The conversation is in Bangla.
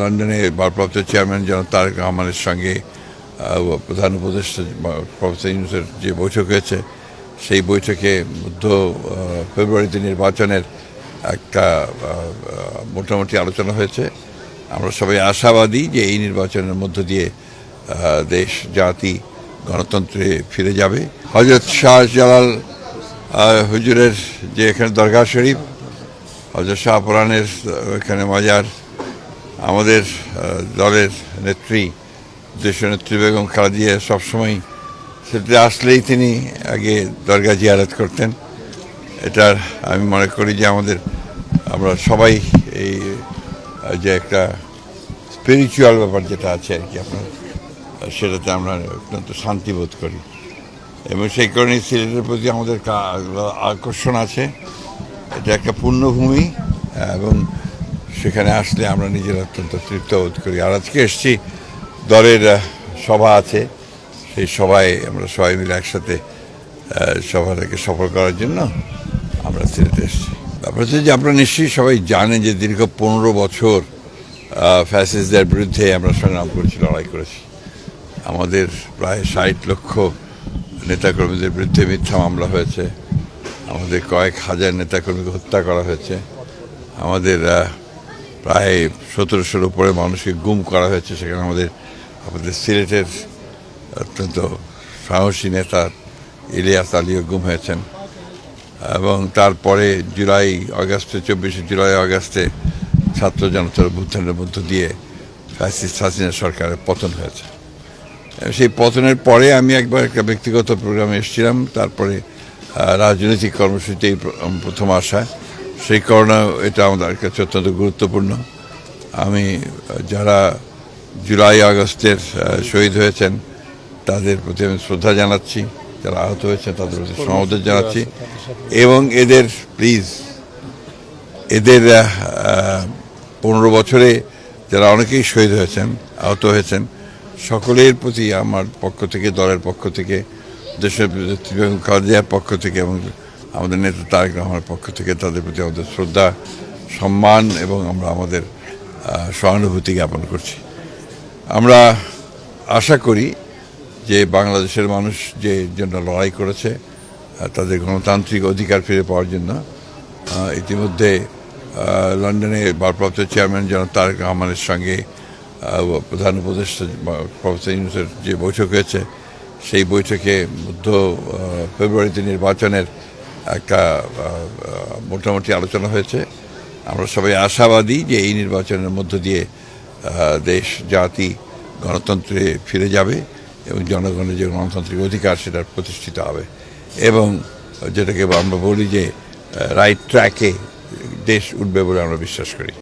লন্ডনে ভারপ্রাপ্ত চেয়ারম্যান যেন তারেক রহমানের সঙ্গে প্রধান উপদেষ্টা প্রফেসর ইউনুসের যে বৈঠক হয়েছে, সেই বৈঠকে মধ্য ফেব্রুয়ারিতে নির্বাচনের একটা মোটামুটি আলোচনা হয়েছে। আমরা সবাই আশাবাদী যে এই নির্বাচনের মধ্য দিয়ে দেশ, জাতি, গণতন্ত্রে ফিরে যাবে। হজরত শাহ জালাল হুজুরের যে এখানে দরগা শরীফ হজরত শাহ পুরাণের এখানে মাজার আমাদের দলের নেত্রী দেশনেত্রী বেগম খালেদিয়া সবসময় সেটাতে আসলেই তিনি আগে দরগা জিয়ারত করতেন। এটার আমি মনে করি যে আমাদের, আমরা সবাই এই যে একটা স্পিরিচুয়াল ব্যাপার যেটা আছে আর কি আপনার, সেটাতে আমরা অত্যন্ত শান্তি বোধ করি। এবং সেই কারণে সিলেটের প্রতি আমাদের আকর্ষণ আছে। এটা একটা পূর্ণভূমি এবং সেখানে আসলে আমরা নিজেরা অত্যন্ত তৃপ্ত বোধ করি। আর আজকে এসছি দলের সভা আছে। সেই সভায় আমরা সবাই মিলে একসাথে সভাটাকে সফল করার জন্য আমরা সিলেটে এসেছি। ব্যাপার হচ্ছে যে আপনারা নিশ্চয়ই সবাই জানেন যে দীর্ঘ পনেরো বছর ফ্যাসিসদের বিরুদ্ধে আমরা সংগ্রাম করেছি, লড়াই করেছি। আমাদের প্রায় ষাট লক্ষ নেতাকর্মীদের বিরুদ্ধে মিথ্যা মামলা হয়েছে। আমাদের কয়েক হাজার নেতাকর্মীকে হত্যা করা হয়েছে। আমাদের প্রায় সতেরোশোর উপরে মানুষকে গুম করা হয়েছে। সেখানে আমাদের আমাদের সিলেটের অত্যন্ত সাহসী নেতা ইলিয়াস আলীও গুম হয়েছেন। এবং তারপরে জুলাই আগস্টে, চব্বিশে জুলাই আগস্টে ছাত্র জনতার অভ্যুত্থানের মধ্য দিয়ে ফ্যাসিস্ট হাসিনা সরকারের পতন হয়েছে। সেই পতনের পরে আমি একবার একটা ব্যক্তিগত প্রোগ্রামে এসেছিলাম। তারপরে রাজনৈতিক কর্মসূচিতে এই প্র- আমার প্রথম আসা সেই কারণে এটা আমাদের কাছে অত্যন্ত গুরুত্বপূর্ণ। আমি, যারা জুলাই, আগস্টের শহীদ হয়েছেন, তাদের প্রতি আমি শ্রদ্ধা জানাচ্ছি, যারা আহত হয়েছেন, তাদের প্রতি সমবেদনা জানাচ্ছি এবং এদের প্লিজ এদের পনেরো বছরে যারা অনেকেই শহীদ হয়েছেন, আহত হয়েছেন, সকলের প্রতি আমার পক্ষ থেকে, দলের পক্ষ থেকে, দেশের খালেদিয়ার পক্ষ থেকে এবং আমাদের নেতা তারেক রহমানের পক্ষ থেকে তাদের প্রতি আমাদের শ্রদ্ধা, সম্মান এবং আমরা আমাদের সহানুভূতি জ্ঞাপন করছি। আমরা আশা করি যে বাংলাদেশের মানুষ যে জন্য লড়াই করেছে তাদের গণতান্ত্রিক অধিকার ফিরে পাওয়ার জন্য ইতিমধ্যে লন্ডনে ভারপ্রাপ্ত চেয়ারম্যান যেন তারেক রহমানের সঙ্গে প্রধান উপদেষ্টা প্রফেসর ইউনুসের যে বৈঠক হয়েছে, সেই বৈঠকে মধ্য ফেব্রুয়ারিতে নির্বাচনের একটা মোটামুটি আলোচনা হয়েছে। আমরা সবাই আশাবাদী যে এই নির্বাচনের মধ্য দিয়ে দেশ, জাতি, গণতন্ত্রে ফিরে যাবে এবং জনগণের যে গণতান্ত্রিক অধিকার সেটা প্রতিষ্ঠিত হবে। এবং যেটাকে আমরা বলি যে রাইট ট্র্যাকে দেশ উঠবে বলে আমরা বিশ্বাস করি।